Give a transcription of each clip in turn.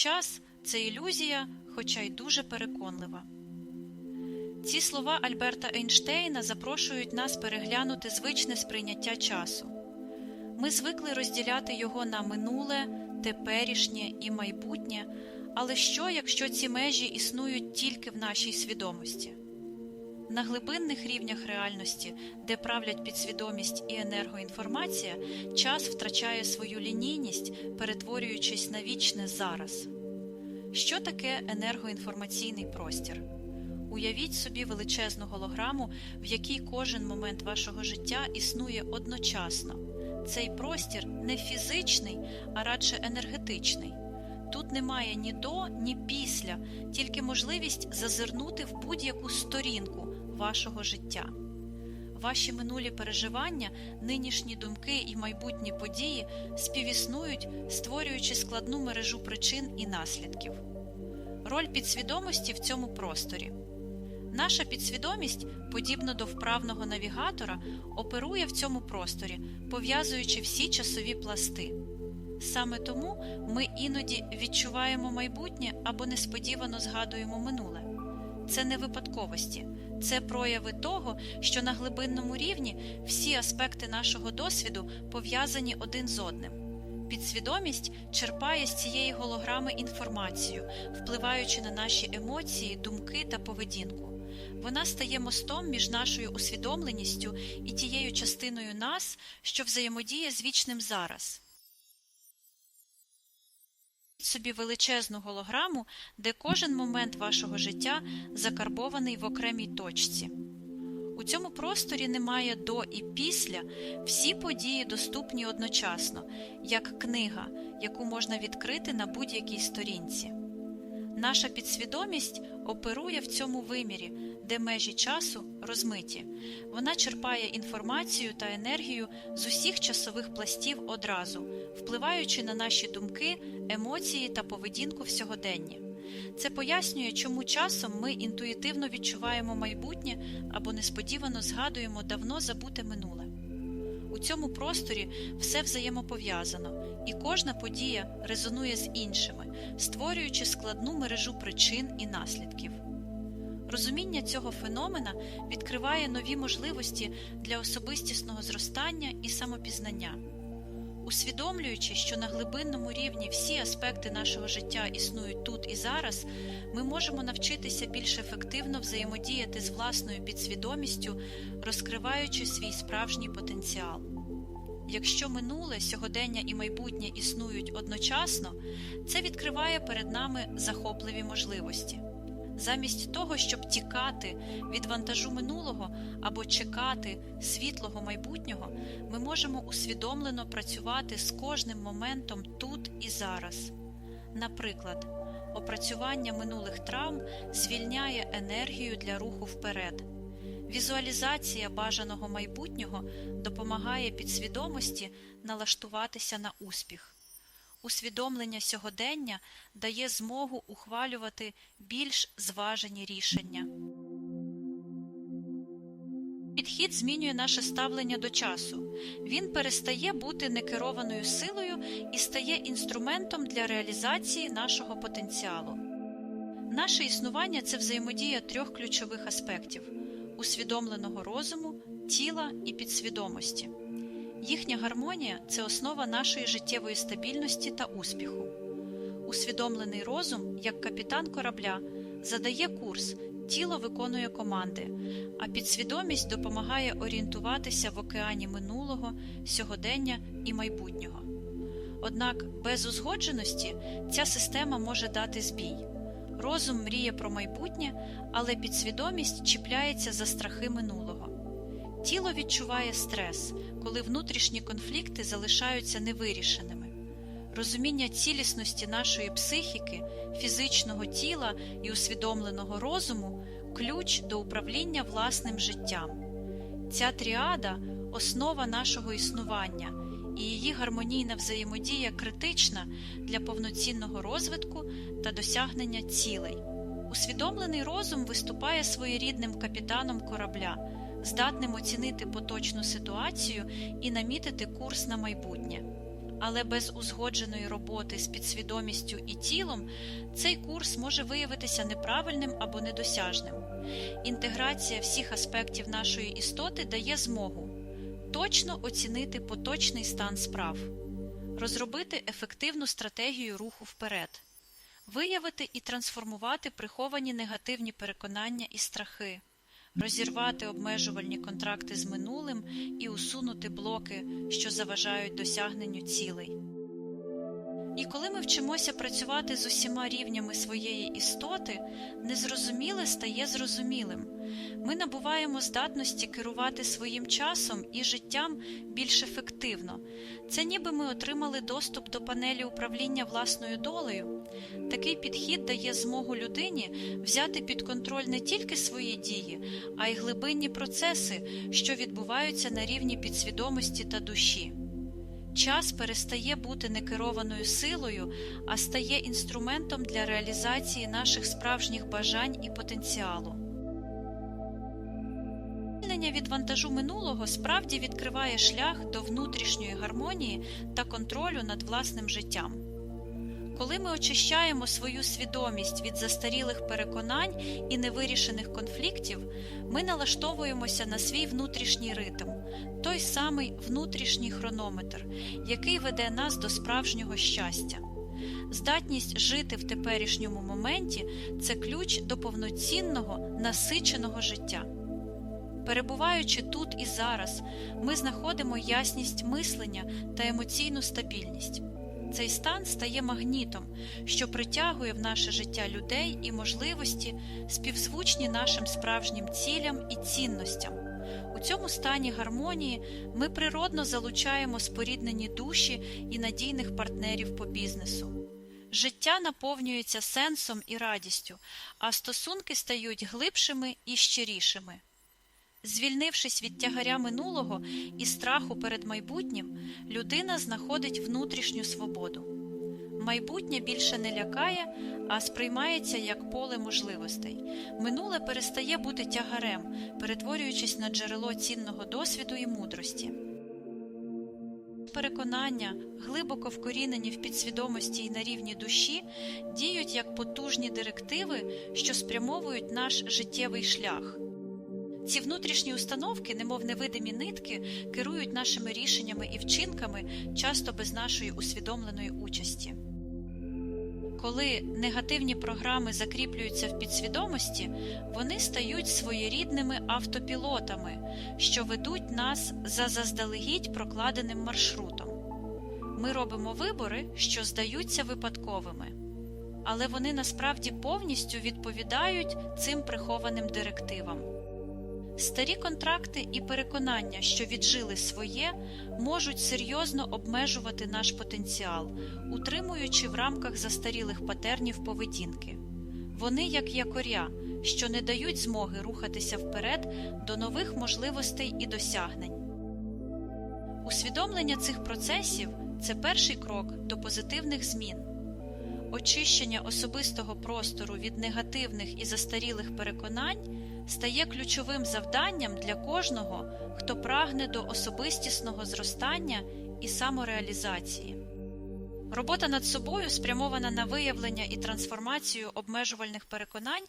Час це ілюзія, хоча й дуже переконлива. Ці слова Альберта Ейнштейна запрошують нас переглянути звичне сприйняття часу. Ми звикли розділяти його на минуле, теперішнє і майбутнє, але що, якщо ці межі існують тільки в нашій свідомості? На глибинних рівнях реальності, де правлять підсвідомість і енергоінформація, час втрачає свою лінійність, перетворюючись на вічне зараз. Що таке енергоінформаційний простір? Уявіть собі величезну голограму, в якій кожен момент вашого життя існує одночасно. Цей простір не фізичний, а радше енергетичний. Тут немає ні до, ні після, тільки можливість зазирнути в будь-яку сторінку вашого життя. Ваші минулі переживання, нинішні думки і майбутні події співіснують, створюючи складну мережу причин і наслідків. Роль підсвідомості в цьому просторі. Наша підсвідомість, подібно до вправного навігатора, оперує в цьому просторі, пов'язуючи всі часові пласти. Саме тому ми іноді відчуваємо майбутнє або несподівано згадуємо минуле. Це не випадковості, це прояви того, що на глибинному рівні всі аспекти нашого досвіду пов'язані один з одним. Підсвідомість черпає з цієї голограми інформацію, впливаючи на наші емоції, думки та поведінку. Вона стає мостом між нашою усвідомленістю і тією частиною нас, що взаємодіє з вічним зараз. Собі величезну голограму, де кожен момент вашого життя закарбований в окремій точці. У цьому просторі немає до і після, всі події доступні одночасно, як книга, яку можна відкрити на будь-якій сторінці. Наша підсвідомість оперує в цьому вимірі, де межі часу розмиті. Вона черпає інформацію та енергію з усіх часових пластів одразу, впливаючи на наші думки, емоції та поведінку в сьогоденні. Це пояснює, чому часом ми інтуїтивно відчуваємо майбутнє або несподівано згадуємо давно забуте минуле. У цьому просторі все взаємопов'язано, і кожна подія резонує з іншими, створюючи складну мережу причин і наслідків. Розуміння цього феномена відкриває нові можливості для особистісного зростання і самопізнання. Усвідомлюючи, що на глибинному рівні всі аспекти нашого життя існують тут і зараз, ми можемо навчитися більш ефективно взаємодіяти з власною підсвідомістю, розкриваючи свій справжній потенціал. Якщо минуле, сьогодення і майбутнє існують одночасно, це відкриває перед нами захопливі можливості. Замість того, щоб тікати від вантажу минулого або чекати світлого майбутнього, ми можемо усвідомлено працювати з кожним моментом тут і зараз. Наприклад, опрацювання минулих травм звільняє енергію для руху вперед. Візуалізація бажаного майбутнього допомагає підсвідомості налаштуватися на успіх. Усвідомлення сьогодення дає змогу ухвалювати більш зважені рішення. Підхід змінює наше ставлення до часу. Він перестає бути некерованою силою і стає інструментом для реалізації нашого потенціалу. Наше існування це взаємодія трьох ключових аспектів усвідомленого розуму, тіла і підсвідомості. Їхня гармонія це основа нашої життєвої стабільності та успіху. Усвідомлений розум, як капітан корабля, задає курс, тіло виконує команди, а підсвідомість допомагає орієнтуватися в океані минулого, сьогодення і майбутнього. Однак без узгодженості ця система може дати збій. Розум мріє про майбутнє, але підсвідомість чіпляється за страхи минулого. Тіло відчуває стрес, коли внутрішні конфлікти залишаються невирішеними. Розуміння цілісності нашої психіки, фізичного тіла і усвідомленого розуму ключ до управління власним життям. Ця тріада основа нашого існування, і її гармонійна взаємодія критична для повноцінного розвитку та досягнення цілей. Усвідомлений розум виступає своєрідним капітаном корабля, здатним оцінити поточну ситуацію і намітити курс на майбутнє. Але без узгодженої роботи з підсвідомістю і тілом цей курс може виявитися неправильним або недосяжним. Інтеграція всіх аспектів нашої істоти дає змогу точно оцінити поточний стан справ, розробити ефективну стратегію руху вперед, виявити і трансформувати приховані негативні переконання і страхи, розірвати обмежувальні контракти з минулим і усунути блоки, що заважають досягненню цілей. І коли ми вчимося працювати з усіма рівнями своєї істоти, незрозуміле стає зрозумілим. Ми набуваємо здатності керувати своїм часом і життям більш ефективно. Це ніби ми отримали доступ до панелі управління власною долею. Такий підхід дає змогу людині взяти під контроль не тільки свої дії, а й глибинні процеси, що відбуваються на рівні підсвідомості та душі. Час перестає бути некерованою силою, а стає інструментом для реалізації наших справжніх бажань і потенціалу. Звільнення від вантажу минулого справді відкриває шлях до внутрішньої гармонії та контролю над власним життям. Коли ми очищаємо свою свідомість від застарілих переконань і невирішених конфліктів, ми налаштовуємося на свій внутрішній ритм, той самий внутрішній хронометр, який веде нас до справжнього щастя. Здатність жити в теперішньому моменті це ключ до повноцінного, насиченого життя. Перебуваючи тут і зараз, ми знаходимо ясність мислення та емоційну стабільність. Цей стан стає магнітом, що притягує в наше життя людей і можливості, співзвучні нашим справжнім цілям і цінностям. У цьому стані гармонії ми природно залучаємо споріднені душі і надійних партнерів по бізнесу. Життя наповнюється сенсом і радістю, а стосунки стають глибшими і щирішими. Звільнившись від тягаря минулого і страху перед майбутнім, людина знаходить внутрішню свободу. Майбутнє більше не лякає, а сприймається як поле можливостей. Минуле перестає бути тягарем, перетворюючись на джерело цінного досвіду і мудрості. Переконання, глибоко вкорінені в підсвідомості і на рівні душі, діють як потужні директиви, що спрямовують наш життєвий шлях. Ці внутрішні установки, немов невидимі нитки, керують нашими рішеннями і вчинками, часто без нашої усвідомленої участі. Коли негативні програми закріплюються в підсвідомості, вони стають своєрідними автопілотами, що ведуть нас за заздалегідь прокладеним маршрутом. Ми робимо вибори, що здаються випадковими, але вони насправді повністю відповідають цим прихованим директивам. Старі контракти і переконання, що віджили своє, можуть серйозно обмежувати наш потенціал, утримуючи в рамках застарілих патернів поведінки. Вони як якоря, що не дають змоги рухатися вперед до нових можливостей і досягнень. Усвідомлення цих процесів це перший крок до позитивних змін. Очищення особистого простору від негативних і застарілих переконань стає ключовим завданням для кожного, хто прагне до особистісного зростання і самореалізації. Робота над собою, спрямована на виявлення і трансформацію обмежувальних переконань,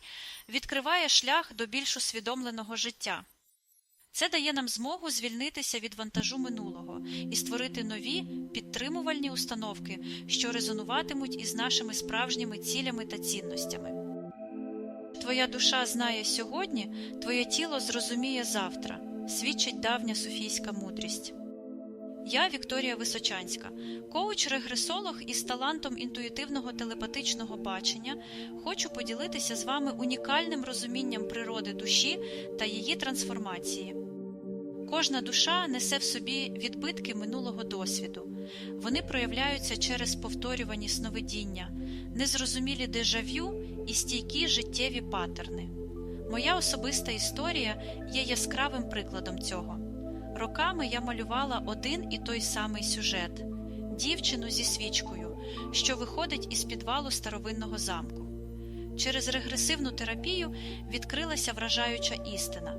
відкриває шлях до більш усвідомленого життя. Це дає нам змогу звільнитися від вантажу минулого і створити нові підтримувальні установки, що резонуватимуть із нашими справжніми цілями та цінностями. Твоя душа знає сьогодні, твоє тіло зрозуміє завтра, свідчить давня суфійська мудрість. Я Вікторія Височанська, коуч-регресолог із талантом інтуїтивного телепатичного бачення, хочу поділитися з вами унікальним розумінням природи душі та її трансформації. Кожна душа несе в собі відбитки минулого досвіду. Вони проявляються через повторювані сновидіння, незрозумілі дежавю і стійкі життєві паттерни. Моя особиста історія є яскравим прикладом цього. Роками я малювала один і той самий сюжет дівчину зі свічкою, що виходить із підвалу старовинного замку. Через регресивну терапію відкрилася вражаюча істина.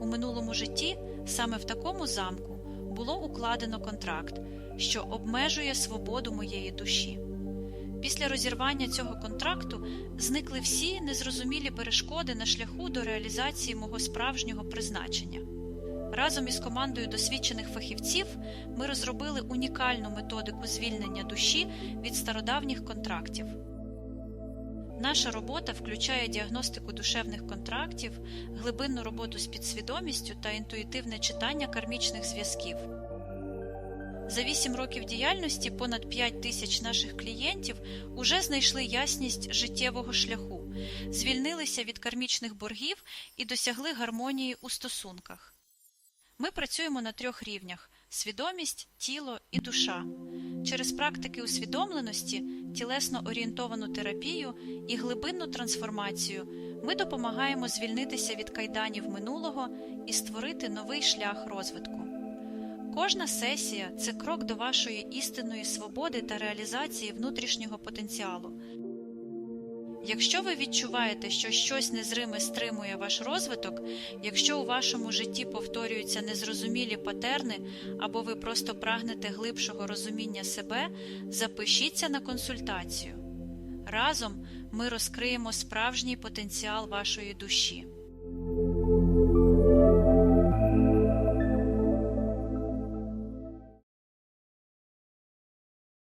У минулому житті, саме в такому замку, було укладено контракт, що обмежує свободу моєї душі. Після розірвання цього контракту зникли всі незрозумілі перешкоди на шляху до реалізації мого справжнього призначення. Разом із командою досвідчених фахівців ми розробили унікальну методику звільнення душі від стародавніх контрактів. Наша робота включає діагностику душевних контрактів, глибинну роботу з підсвідомістю та інтуїтивне читання кармічних зв'язків. За 8 років діяльності понад 5 тисяч наших клієнтів уже знайшли ясність життєвого шляху, звільнилися від кармічних боргів і досягли гармонії у стосунках. Ми працюємо на трьох рівнях: свідомість, тіло і душа. Через практики усвідомленості, тілесно орієнтовану терапію і глибинну трансформацію ми допомагаємо звільнитися від кайданів минулого і створити новий шлях розвитку. Кожна сесія це крок до вашої істинної свободи та реалізації внутрішнього потенціалу. Якщо ви відчуваєте, що щось незриме стримує ваш розвиток, якщо у вашому житті повторюються незрозумілі патерни або ви просто прагнете глибшого розуміння себе, запишіться на консультацію. Разом ми розкриємо справжній потенціал вашої душі.